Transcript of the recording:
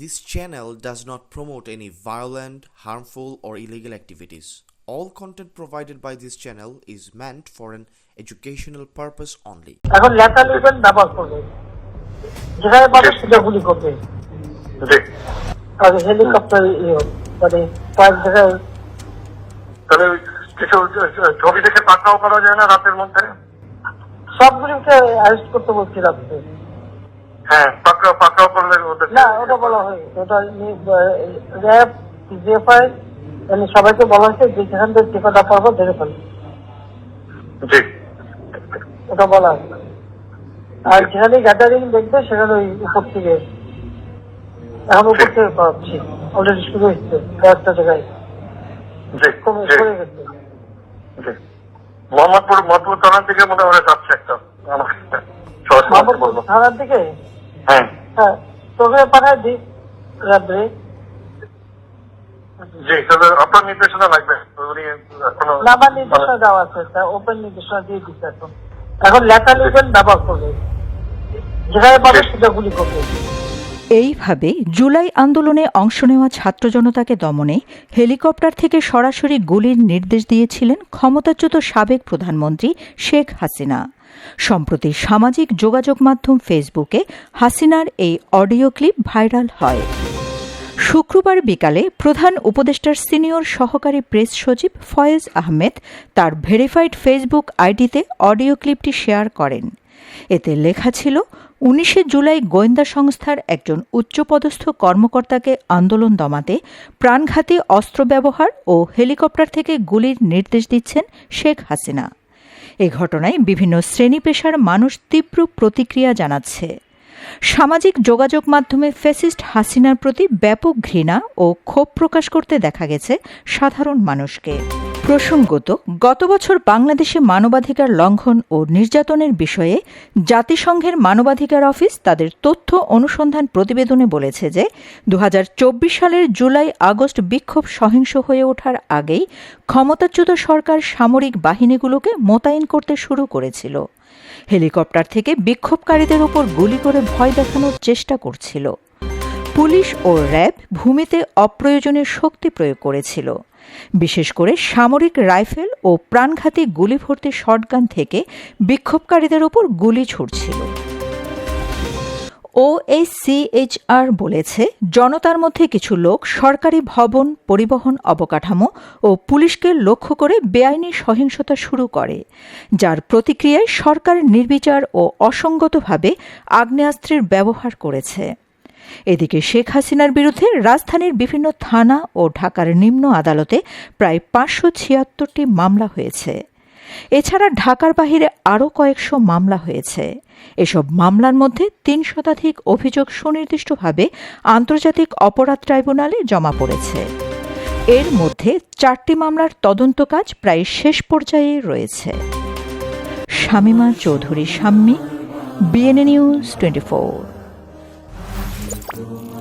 This channel does not promote any violent, harmful, or illegal activities. All content provided by this channel is meant for an educational purpose only. এখন লেখা লিখবেন ব্যবহার করবে যেখানে পাবে সেটা গুলি করবে আর হেলিকপ্টার ইয়ে মানে কয়েক জায়গায় তাহলে কিছু ছবি দেখে পাকড়াও করা যায় না রাতের মধ্যে সবগুলিকে অ্যারেস্ট করতে বলছি রাত্রে হ্যাঁ পাকড়াও পাকড়াও করলে ওদের না ওটা বলা হয়নি। ওটা র্যাব জিএফআই মানে সবাইকে বলা হয়েছে যে যেখান থেকে টিকাটা ধরে ফেলবে জি। ওটা বলা হয়েছে আর যেখানে গ্যাদারিং দেখবে সেখানে ওই উপর থেকে এখন উপর থেকে পাচ্ছি অলরেডি শুরু হচ্ছে কয়েকটা জায়গায়। মোহাম্মদপুর মধুপুর থানার দিকে মনে হয় যাচ্ছে একটা। থানার দিকে? হ্যাঁ। তোকে পাঠায় দিই রাত্রে। জি তাহলে আপনার নির্দেশনা লাগবে। উনি এখনও না আমার নির্দেশনা দেওয়া আছে ওপেন নির্দেশনা দিয়ে দিচ্ছে এখন। এখন লেখা লিখবেন ব্যবহার করবে। যেখানে পাবে সেটা গুলি করবে। এইভাবে জুলাই আন্দোলনে অংশ নেওয়া ছাত্র জনতাকে দমনে হেলিকপ্টার থেকে সরাসরি গুলির নির্দেশ দিয়েছিলেন ক্ষমতাচ্যুত সাবেক প্রধানমন্ত্রী শেখ হাসিনা। সম্প্রতি সামাজিক যোগাযোগ মাধ্যম ফেসবুকে হাসিনার এই অডিও ক্লিপ ভাইরাল হয়। শুক্রবার বিকালে প্রধান উপদেষ্টার সিনিয়র সহকারী প্রেস সচিব ফয়েজ আহমেদ তার ভেরিফাইড ফেসবুক আইডিতে অডিও ক্লিপটি শেয়ার করেন। এতে লেখা ছিল, উনিশে জুলাই গোয়েন্দা সংস্থার একজন উচ্চপদস্থ কর্মকর্তাকে আন্দোলন দমাতে প্রাণঘাতী অস্ত্র ব্যবহার ও হেলিকপ্টার থেকে গুলির নির্দেশ দিচ্ছেন শেখ হাসিনা। এ ঘটনায় বিভিন্ন শ্রেণি পেশার মানুষ তীব্র প্রতিক্রিয়া জানাচ্ছে। সামাজিক যোগাযোগ মাধ্যমে ফেসিস্ট হাসিনার প্রতি ব্যাপক ঘৃণা ও ক্ষোভ প্রকাশ করতে দেখা গেছে সাধারণ মানুষকে। প্রসঙ্গত, গত বছর বাংলাদেশে মানবাধিকার লঙ্ঘন ও নির্যাতনের বিষয়ে জাতিসংঘের মানবাধিকার অফিস তাদের তথ্য অনুসন্ধান প্রতিবেদনে বলেছে যে দু হাজার চব্বিশ সালের জুলাই আগস্ট বিক্ষোভ সহিংস হয়ে ওঠার আগেই ক্ষমতাচ্যুত সরকার সামরিক বাহিনীগুলোকে মোতায়েন করতে শুরু করেছিল। হেলিকপ্টার থেকে বিক্ষোভকারীদের উপর গুলি করে ভয় দেখানোর চেষ্টা করছিল। পুলিশ ও র্যাব ভূমিতে অপ্রয়োজনীয় শক্তি প্রয়োগ করেছিল। বিশেষ করে সামরিক রাইফেল ও প্রাণঘাতী গুলি ভর্তি শটগান থেকে বিক্ষোভকারীদের ওপর গুলি ছুটছিল ওএসসিএইচআর বলেছে, জনতার মধ্যে কিছু লোক সরকারি ভবন, পরিবহন অবকাঠামো ও পুলিশকে লক্ষ্য করে বেআইনি সহিংসতা শুরু করে, যার প্রতিক্রিয়ায় সরকার নির্বিচার ও অসঙ্গতভাবে আগ্নেয়াস্ত্রের ব্যবহার করেছে। এদিকে শেখ হাসিনার বিরুদ্ধে রাজধানীর বিভিন্ন থানা ও ঢাকার নিম্ন আদালতে প্রায় পাঁচশো ছিয়াত্তরটি মামলা হয়েছে। এছাড়া ঢাকার বাহিরে আরও কয়েকশো মামলা হয়েছে। এসব মামলার মধ্যে তিন শতাধিক অভিযোগ সুনির্দিষ্টভাবে আন্তর্জাতিক অপরাধ ট্রাইব্যুনালে জমা পড়েছে। এর মধ্যে চারটি মামলার তদন্ত কাজ প্রায় শেষ পর্যায়ে রয়েছে। Shamima Chowdhury Shammi BNA news twenty Lord.